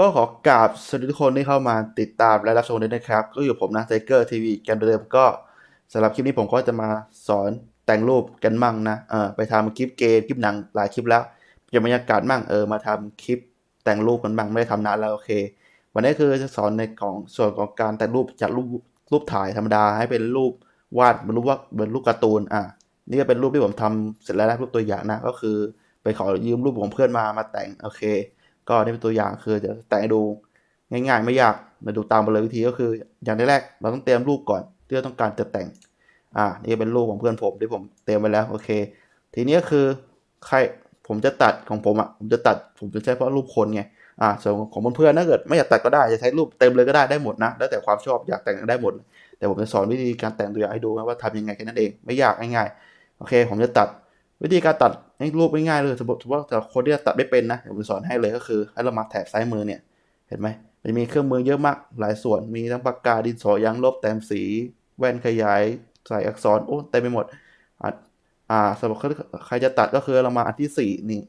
ก็ขอกราบสวัสดีทุกคนที่เข้ามาติดตามและรับชมด้วยนะครับ ก็อยู่ผมนะไทเกอร์ทีวีกันเดิมก็สำหรับคลิปนี้ผมก็จะมาสอนแต่งรูปกันมั่งนะเออไปทำคลิปเกมคลิปหนังหลายคลิปแล้วเก็บบรรยากาศมั่งเออมาทำคลิปแต่งรูปกันบ้างไม่ได้ทำนานแล้วโอเค วันนี้คือจะสอนในของส่วนของการแต่งรูปจากรูปรูปถ่ายธรรมดาให้เป็นรูปวาดเหมือนรูปว่าเหมือนรูปการ์ตูนอะนี่ก็เป็นรูปที่ผมทำเสร็จแล้วนะรูปตัวอย่างนะก็คือไปขอยืมรูปของเพื่อนมามาแต่งโอเค ก็นี่เป็นตัวอย่างคือจะแต่งดูง่ายๆ ไม่ยากมาดูตามไปเลยวิธีก็คือ อย่างแรกเราต้องเตรียมรูปก่อนที่เราต้องการจะแต่งอ่านี่เป็นรูปของเพื่อนผมที่ผมเตรียมไว้แล้วโอเค ทีนี้คือใครผมจะตัดของผมอะผมจะตัดผมจะใช้เพราะรูปคนไงอ่าส่วนของเพื่อนๆถ้าเกิดไม่อยากตัดก็ได้จะใช้รูปเต็มเลยก็ได้ได้หมดนะแล้วแต่ความชอบอยากแต่งได้หมด แต่ผมจะสอนวิธีการแต่งตัวอย่างให้ดูนะว่าทำยังไงแค่นั้นเองไม่ยากง่ายๆโอเค ผมจะตัดวิธีการตัด ให้รูปง่ายๆเลยสมมติว่าแต่คนที่จะตัดไม่เป็นนะผมจะสอนให้เลยก็คือให้เรามาแถบซ้ายมือเนี่ยเห็นไหมมันมีเครื่องมือเยอะมากหลายส่วนมีทั้งปากกาดินสอยางลบแต้มสี แว่นขยายใส่อักษรโอ้เต็มไปหมดอ่าสำหรับใครจะตัดก็คือเรามาอันที่สี่นี่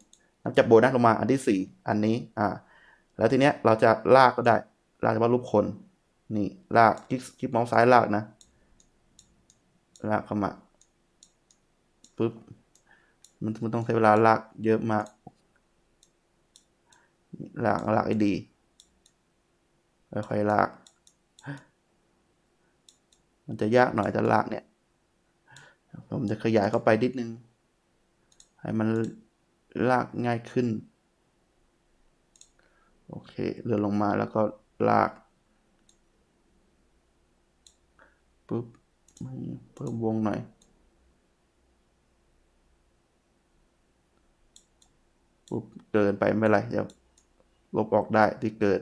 นับจากโบนัสลงมาอันที่สี่อันนี้อ่าแล้วทีเนี้ยเราจะลากก็ได้ลากเฉพาะรูปคนนี่ลากคลิกคลิกเมาส์ซ้ายลากนะลากเข้ามาปุ๊บ มันมันต้องใช้เวลาลากเยอะมากลากลากให้ดีค่อยๆลาก มันจะยากหน่อยจะลากเนี่ยผมจะขยายเข้าไปนิดนึง ให้มันลากง่ายขึ้น โอเคเลื่อนลงมาแล้วก็ลากปุ๊บเพิ่มวงหน่อย ปุ๊บเกินไปไม่ไรเดี๋ยวลบออกได้ที่เกิด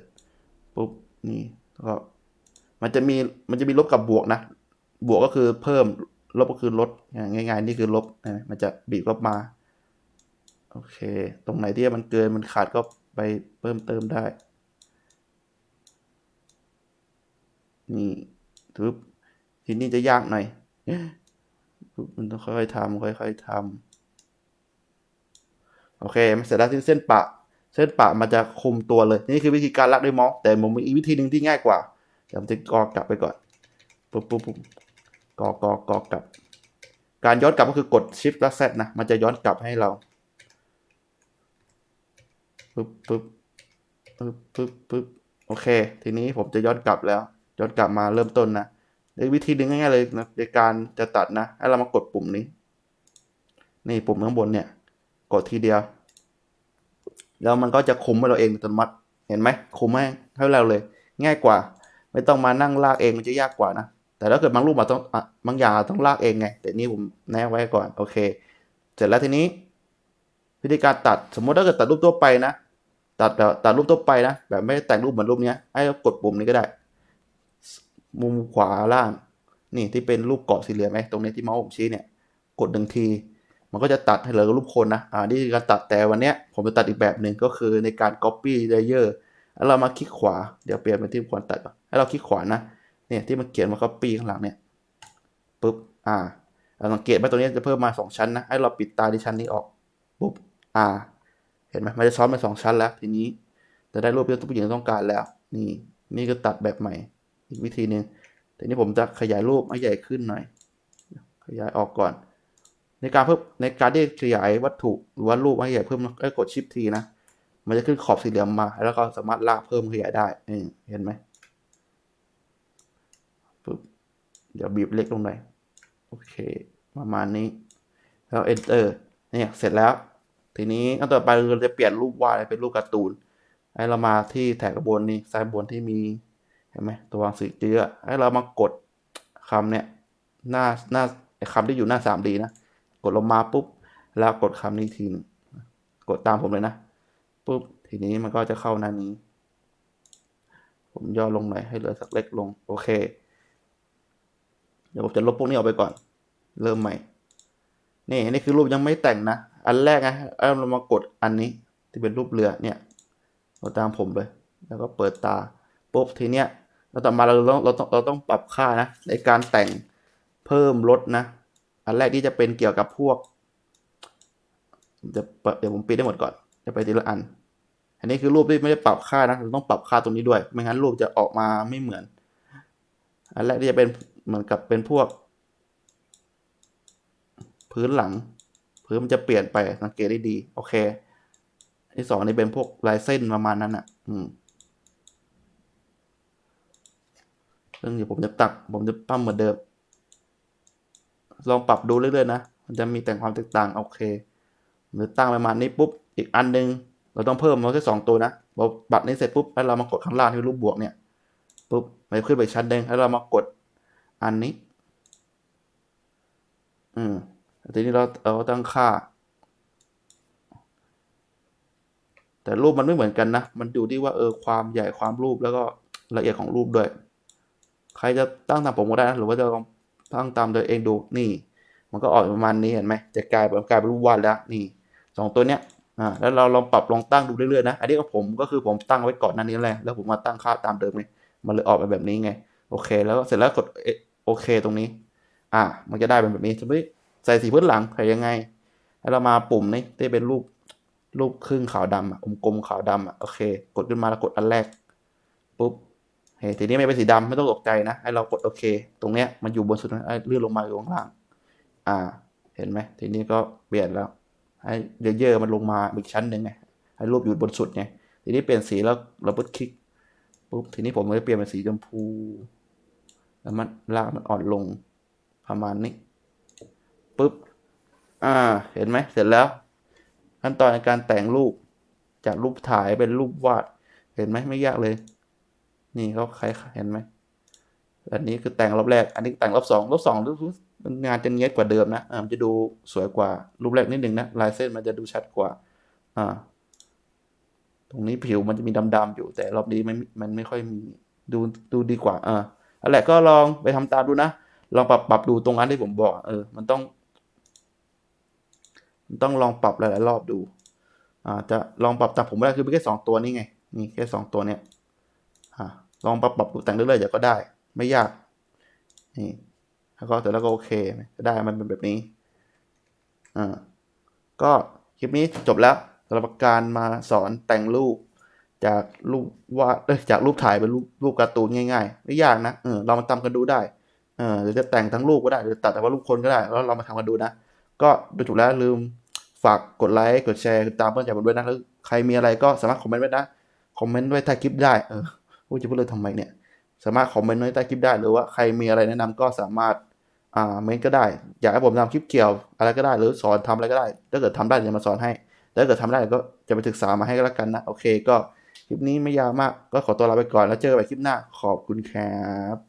ปุ๊บนี่ก็มันจะมีมันจะมีลบกับบวกนะ บวกก็คือเพิ่มลบก็คือลดง่ายๆนี่คือลบนะมันจะบีบลบมา โอเค ตรงไหนที่มันเกินมันขาดก็ไปเพิ่มเติมได้ นี่ทุบทีนี้จะยากหน่อยมันต้องค่อยๆทำค่อยๆทำ โอเคมันเสร็จแล้วที่เส้นปะ เส้นปะมันจะคุมตัวเลย นี่คือวิธีการลักด้วยมาส์แต่ผมมีอีกวิธีหนึ่งที่ง่ายกว่าเดี๋ยวผมจะกอกลับไปก่อนปุ๊บปุ๊บปุ๊บกอกอกอกลับ การย้อนกลับก็คือกด shift และ z นะมันจะย้อนกลับให้เราปึ๊บปึ๊บปึ๊บปึ๊บปึ๊บโอเค ทีนี้ผมจะย้อนกลับแล้วย้อนกลับมาเริ่มต้นนะในวิธีหนึ่งง่ายๆเลยนะในการจะตัดนะให้เรามากดปุ่มนี้ นี่ปุ่มข้างบนเนี่ย กดทีเดียว แล้วมันก็จะคุมให้เราเองอัตโนมัติเห็นไหมคุมให้ให้เราเลย ง่ายกว่า ไม่ต้องมานั่งลากเองมันจะยากกว่านะ แต่ถ้าเกิดบางรูปเราต้องบางอย่างต้องลากเองไง แต่นี่ผมแนบไว้ก่อนโอเค เสร็จแล้วทีนี้ วิธีการตัดสมมติถ้าเกิดตัดรูปทั่วไปนะตัดแบบตัดรูปทั่วไปนะ แบบไม่ได้แต่งรูปเหมือนรูปเนี้ยให้เรากดปุ่มนี้ก็ได้ มุมขวาล่าง นี่ที่เป็นรูปเกาะสี่เหลี่ยมไหมตรงนี้ที่เมาส์ผมชี้เนี่ย กดหนึ่งที มันก็จะตัดให้เหลือรูปคนนะ อ่า นี่คือการตัดแต่วันนี้ผมจะตัดอีกแบบหนึ่งก็คือในการ copy layer แล้วเรามาคลิกขวา เดี๋ยวเปลี่ยนเป็นที่ควรตัดก่อนให้เราคลิกขวานะ เนี่ยที่มันเขียนว่า copy ข้างหลังเนี่ย ปุ๊บ อ่าเราสังเกตไหมตรงนี้จะเพิ่มมาสองชั้นนะ ให้เราปิดตาที่ชั้นนี้ออก ปุ๊บ อ่า เห็นไหมมันจะซ้อนเป็นสองชั้นแล้ว ทีนี้จะได้รูปที่ผู้หญิงต้องการแล้ว นี่ นี่ก็ตัดแบบใหม่ อีกวิธีหนึ่งทีนี้ผมจะขยายรูปให้ใหญ่ขึ้นหน่อย ขยายออกก่อน ในการเพิ่มในการที่ขยายวัตถุหรือว่ารูปให้ใหญ่เพิ่มก็กดชิปทีนะ มันจะขึ้นขอบสี่เหลี่ยมมา แล้วก็สามารถลากเพิ่มขยายได้เห็นไหมปุ๊บเดี๋ยวบีบเล็กลงหน่อยโอเค ประมาณนี้ แล้ว enter เนี่ยเสร็จแล้ว ทีนี้ขั้นต่อไปเราจะเปลี่ยนรูปวาดเป็นรูปการ์ตูนให้เรามาที่แถบบนนี้ซ้ายบนที่มีเห็นไหมตัววางสีเจือให้เรามากดคำเนี่ยหน้าหน้าคำที่อยู่หน้า 3D นะ กดลงมาปุ๊บ แล้วกดคำนี้ทีนึงกดตามผมเลยนะปุ๊บทีนี้มันก็จะเข้าหน้านี้ ผมย่อลงหน่อยให้เหลือสักเล็กลง โอเค เดี๋ยวผมจะลบพวกนี้ออกไปก่อน เริ่มใหม่ นี่นี่คือรูปยังไม่แต่งนะ อันแรกนะเอาเรามากดอันนี้ที่เป็นรูปเรือเนี่ยเราตามผมเลย แล้วก็เปิดตาปุ๊บทีเนี้ยเราต่อมาเราต้องเราต้องเราต้องปรับค่านะในการแต่งเพิ่มลดนะ อันแรกที่จะเป็นเกี่ยวกับพวกจะเดเดี๋ยวผมปิดได้หมดก่อน จะไปทีละอัน อันนี้คือรูปที่ไม่ได้ปรับค่านะเราต้องปรับค่าตรงนี้ด้วย ไม่งั้นรูปจะออกมาไม่เหมือน อันแรกที่จะเป็นเหมือนกับเป็นพวก พื้นหลัง พื้นมันจะเปลี่ยนไปสังเกตได้ดี โอเค อันที่สองนี่เป็นพวกลายเส้นประมาณนั้นอะ อืมซึ่งเดี๋ยวผมจะตัก ผมจะปั้มเหมือนเดิม ลองปรับดูเรื่อยๆนะ มันจะมีแต่งความแตกต่างโอเค หรือตั้งประมาณนี้ปุ๊บ อีกอันหนึง เราต้องเพิ่มมาแค่สองตัวนะพอบัตรนี้เสร็จปุ๊บ แล้วเรามากดข้างล่างที่รูปบวกเนี่ย ปุ๊บไปขึ้นไปชั้นหนึ่งแล้วเรามากดอันนี้ อืมทีนี้เราเราตั้งค่า แต่รูปมันไม่เหมือนกันนะ มันอยู่ที่ว่าเออความใหญ่ความรูปแล้วก็ละเอียดของรูปด้วย ใครจะตั้งตามผมก็ได้นะ หรือว่าจะลอง ตั้งตามตัวเองดูนี่ มันก็ออกประมาณนี้เห็นไหมจะกลายเป็นกลายเป็นรูปวาดแล้วนี่สองตัวเนี้ยอ่าแล้วเราลองปรับลองตั้งดูเรื่อยๆนะอันนี้ของผมก็คือผมตั้งไว้ก่อนหน้านี้แหละแล้วผมมาตั้งค่าตามเดิมไงมันเลยออกมาแบบนี้ไงโอเค แล้วเสร็จแล้วกดโอเคตรงนี้ อ่า มันจะได้เป็นแบบนี้สมมติใส่สีพื้นหลังใส่ยังไง แล้วเรามาปุ่มนี้ที่เป็นรูปรูปครึ่งขาวดำอะกลมๆขาวดำอะโอเค กดขึ้นมาแล้วกดอันแรกปุ๊บ ทีนี้ไม่เป็นสีดำไม่ต้องตกใจนะให้เรากดโอเค ตรงเนี้ยมันอยู่บนสุดนะไอ้เลื่อนลงมาอยู่ข้างล่าง อ่า เห็นไหมทีนี้ก็เปลี่ยนแล้วให้เยอะๆมันลงมาอีกชั้นหนึ่งไงให้รูปอยู่บนสุดไงทีนี้เปลี่ยนสีแล้วเราปุ๊บคลิกปุ๊บทีนี้ผมก็จะเปลี่ยนเป็นสีชมพูแล้วมันลากมันอ่อนลงประมาณนี้ปุ๊บอ่า เห็นไหมเสร็จแล้ว ขั้นตอนในการแต่งรูปจากรูปถ่ายเป็นรูปวาด เห็นไหมไม่ยากเลย นี่เขาใครเห็นไหมอันนี้คือแต่งรอบแรก อันนี้แต่งรอบสองรอบสองงานจะเนี้ยบกว่าเดิมนะอ่ามันจะดูสวยกว่ารูปแรกนิดหนึ่งนะลายเส้นมันจะดูชัดกว่าอ่า ตรงนี้ผิวมันจะมีดำๆอยู่ แต่รอบนี้มันมันไม่ค่อยมีดูดูดีกว่าอ่าอะไรก็ลองไปทำตามดูนะลองปรับปรับดูตรงนั้นที่ผมบอก เออ มันต้องมันต้องลองปรับหลายๆรอบดู อ่าจะลองปรับตามผมไม่ได้คือแค่สองตัวนี้ไงนี่แค่สองตัวเนี้ย ลองปรับปรับดูแต่งเรื่อยๆเดี๋ยวก็ได้ ไม่ยาก นี่แล้วก็เสร็จแล้วก็โอเคได้มันเป็นแบบนี้ อ่า ก็คลิปนี้จบแล้วสำหรับการมาสอนแต่งรูป จากรูปวาดเอ้ยจากรูปถ่ายเป็นรูปรูปการ์ตูนง่ายๆ ไม่ยากนะ เออเรามาทำกันดูได้ เออหรือจะแต่งทั้งรูปก็ได้ หรือตัดแต่ว่ารูปคนก็ได้ แล้วเรามาทำกันดูนะ ก็ดูจบแล้วลืมฝากกดไลค์ กดแชร์ กดตามเพื่อนใจผมด้วยนะแล้วใครมีอะไรก็สามารถคอมเมนต์ไว้นะ คอมเมนต์ไว้ใต้คลิปได้ เออ พูดจะพูดเลยทำไมเนี่ย สามารถคอมเมนต์ไว้ใต้คลิปได้ หรือว่าใครมีอะไรแนะนำก็สามารถอ่าเมนก็ได้ อยากให้ผมทำคลิปเกี่ยวอะไรก็ได้ หรือสอนทำอะไรก็ได้ ถ้าเกิดทำได้จะมาสอนให้ถ้าเกิดทำไม่ได้ก็จะไปศึกษามาให้ก็แล้วกันนะ โอเคก็คลิปนี้ไม่ยาวมากก็ขอตัวลาไปก่อนแล้วเจอกันใหม่คลิปหน้าขอบคุณครับ